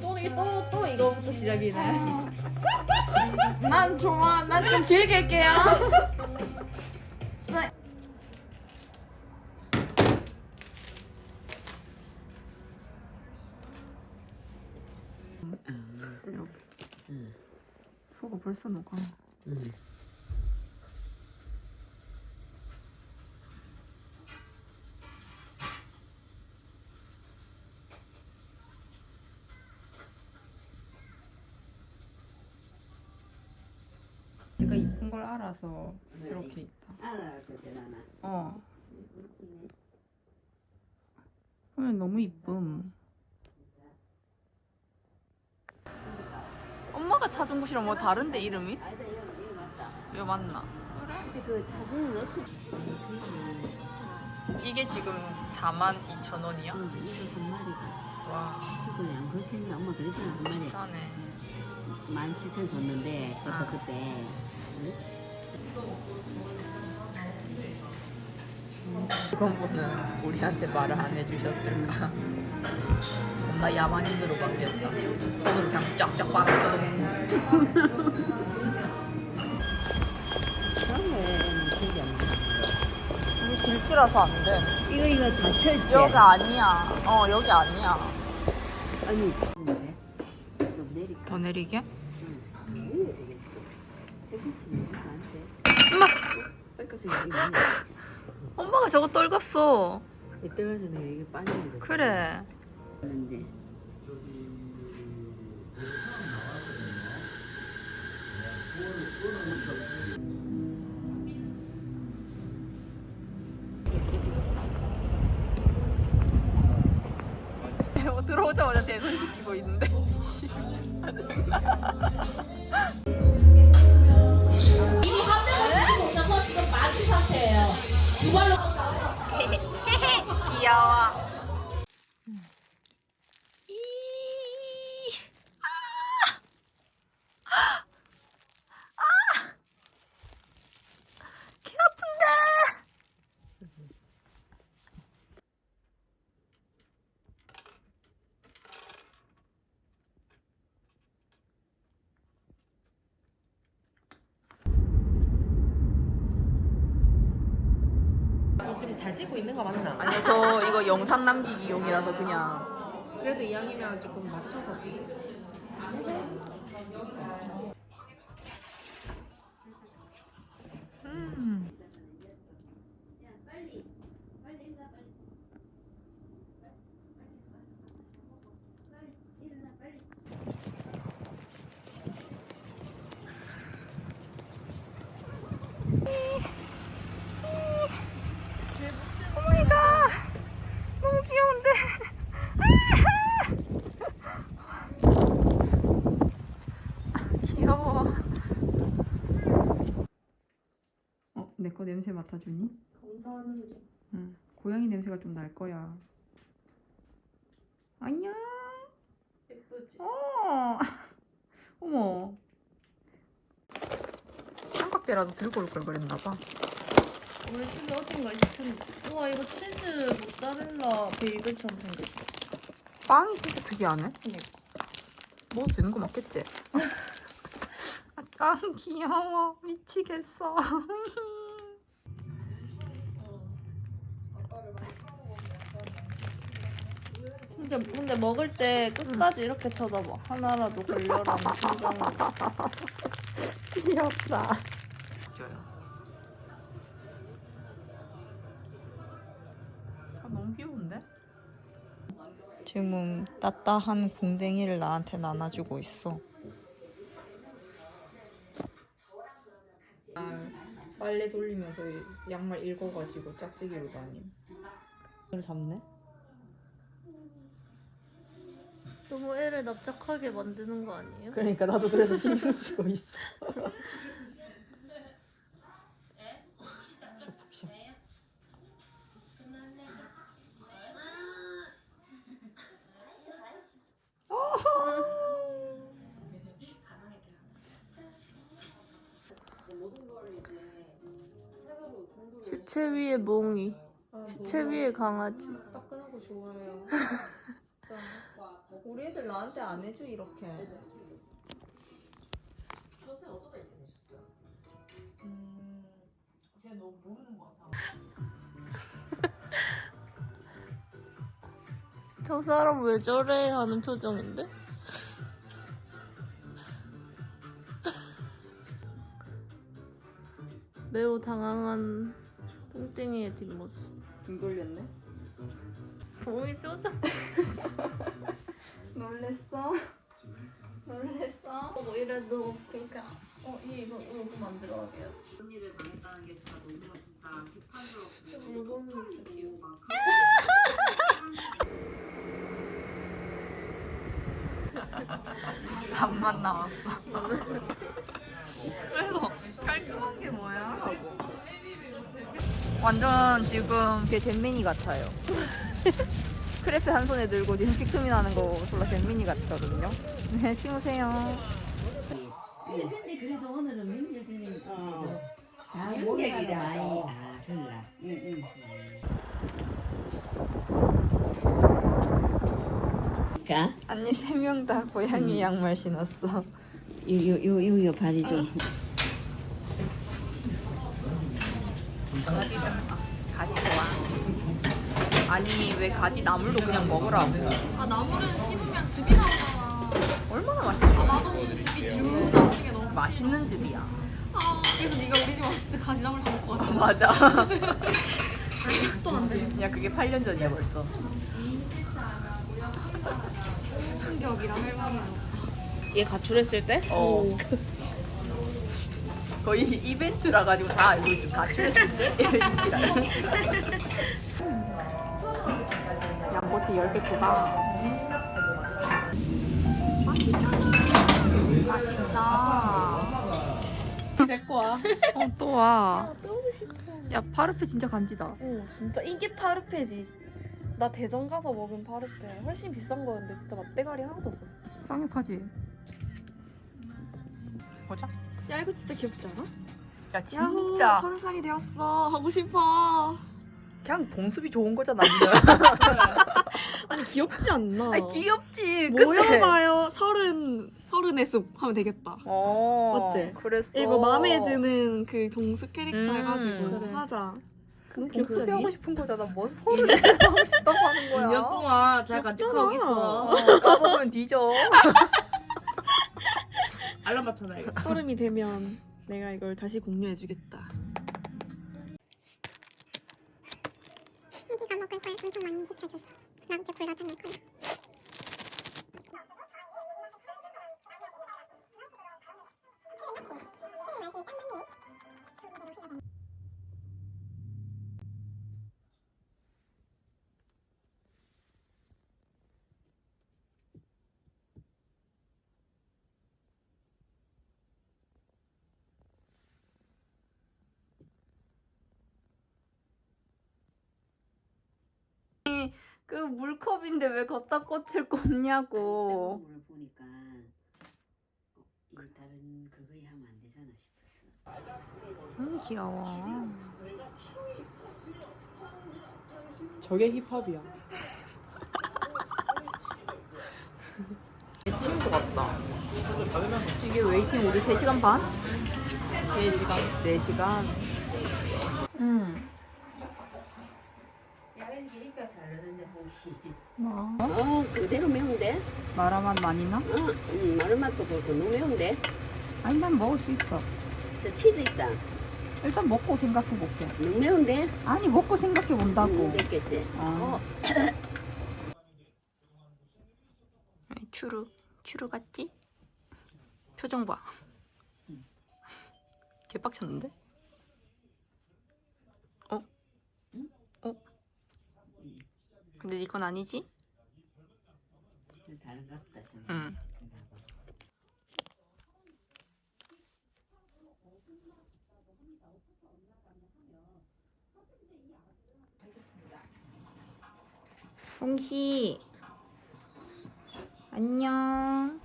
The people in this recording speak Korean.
또, 이- 또, 또 이거부터 시작이네. 난 좋아. 난 좀 즐길게요. 소가 벌써 녹아. 제 가 이쁜 걸 알아서 저렇게 있다. 알아서 되나 어. 화면 너무 이쁨. 엄마가 찾은 곳이랑 뭐 다른데 이름이? 아니다 이거 이거 맞다 이거 맞나? 근데 그 사진은 없어 이게 지금 4만 2천 원이야? 어, 이거 한 마리가 와 그걸 안 그렇게 했나 엄마 그랬잖아 한 마리 비싸네. 17,000 줬는데 그것도 아. 그때 그런 거는 우리한테 말을 안 해주셨을까? 나 야만인으로 바뀌었다. 손으로 그냥 쫙쫙 빨아뜯어먹고. 길치라서 안 돼. 이거 이거 닫혀있지? 여기 아니야. 어, 여기 아니야. 아니? 더 내리게? 엄마! 엄마가 저거 떨궜어. 이때 가서 내가 이게 빠지는 거지 그래. 근데 들어오자마자 대손 시키고 있는데. 이미 잘 찍고 있는 거 맞나? 아니 저 이거 영상 남기기용이라서 그냥 그래도 이왕이면 조금 맞춰서 찍. 음. 어머니가 너무 귀여운데 귀여워 어, 내 거 냄새 맡아주니? 검사하는 중. 응. 고양이 냄새가 좀 날 거야. 안녕. 예쁘지? 어. 어머. 삼각대라도 들고 올 걸 그랬나 봐. 우리 집에 어딘가 있을 텐데. 우와 이거 치즈 모짜렐라 베이글처럼 생겼어. 빵이 진짜 특이하네. 그니까. 먹어도 되는 거 맞겠지? 아, 귀여워. 미치겠어. 진짜 근데 먹을 때 끝까지 이렇게 쳐다봐. 하나라도 걸려라. 심장으로. 귀엽다. 줘요. 아, 너무 귀여운데? 지금 따따한 궁뎅이를 나한테 나눠주고 있어. 빨래 돌리면서 양말 읽어가지고 짝짓기로 다님. 이걸 잡네? 너무 애를 납작하게 만드는 거 아니에요? 그러니까 나도 그래서 신경 쓰고 있어. 시체 위에 몽이. 시체 위에 강아지. 따끈하고 좋아요. 우리 애들 나한테 안 해줘 이렇게. 음, 쟤 너무 모르는 것 같아. 저 사람 왜 저래 하는 표정인데? 매우 당황한 똥땡이의 뒷모습. 등 돌렸네. 몸이 뾰족. 놀랬어? 놀랬어? 뭐 이래도 그러니까 어 이거 이거 만들어 야지 언니를 당했다는 게 진짜 너무 진짜 비판스럽고 물건 진짜 귀여워. 반만 나왔어. 그래서 깔끔한 게 뭐야? 하고. 완전 지금 걔 잼민이 같아요. 크레페 한 손에 들고 지금 피크미 나는 거 졸라 잼민이 같거든요. 네, 심으세요. 근데 그래도 오늘은 민규진이 다 목욕이라 많이 아 그래 응응 가? 아니 세 명 다 고양이 양말 신었어. 요요요 요 발이 좀좋 아. 아니 왜 가지 나물도 그냥 먹으라고? 아 나물은 씹으면 즙이 나오잖아. 얼마나 맛있어? 아 나도 즙이 쭉 나오는 게 너무. 맛있는 집이야. 아 그래서 네가 우리 집 왔을 때 가지나물 다 먹고 왔잖아. 맞아. 또안 돼. 야 그게 8년 전이야 벌써. 충격이랑 할머니랑. 얘 가출했을 때? 어. 오. 거의 이벤트라 가지고 다 알고 있어. 가출했을 때? 양꼬치 10개 추가. 맛있다. 데리고 와. 어, 또 와. 너무 싫다. 야, 파르페 진짜 간지다. 오 진짜 이게 파르페지. 나 대전 가서 먹은 파르페 훨씬 비싼 거였는데 진짜 맛대가리 하나도 없었어. 쌍욕하지? 보자. 야 이거 진짜 귀엽지 않아? 야, 야호, 진짜. 서른 살이 되었어. 하고 싶어. 그냥 동숲이 좋은 거잖아, 니는. 아니 귀엽지 않나? 아니, 귀엽지. 근데. 모여봐요. 서른 서른의 숲 하면 되겠다. 어. 맞지? 그랬어. 이거 마음에 드는 그 동숲 캐릭터 음, 해가지고 그래. 하자. 귀엽지 하고 않니? 싶은 거잖아. 뭔 소리를 하고 싶다고 하는 거야. 2년 동안 잘 간직하고 있어 어, 까먹으면 뒤져. 알람 맞춰놔야겠어 서름이 되면 내가 이걸 다시 공유해주겠다. 애기가 먹을 걸 엄청 많이 시켜줬어. 나 이제 곤란할 그 물컵인데 왜 걷다 꽃을 꽂냐고. 을 보니까 이 다른 그거에 하면 안 되잖아 싶었어 음, 귀여워. 저게 힙합이야. 내 친구 같다. 이게 웨이팅 우리 3시간 반? 4시간. 4시간. 음. 기니까 잘하는데 혹시 뭐? 어 그대로 매운데? 마라맛 많이 나? 어 음, 마른 맛도 그렇고 너무 매운데? 아니, 난 먹을 수 있어. 저 치즈 있다 일단 먹고 생각해 볼게. 너무 매운데? 아니, 먹고 생각해 본다고. 음, 됐겠지 어. 추루. 추루 같지? 표정 봐. 개빡쳤는데? 어? 어? 근데 이건 아니지? 다른 것 같다 지금 응. 홍시 안녕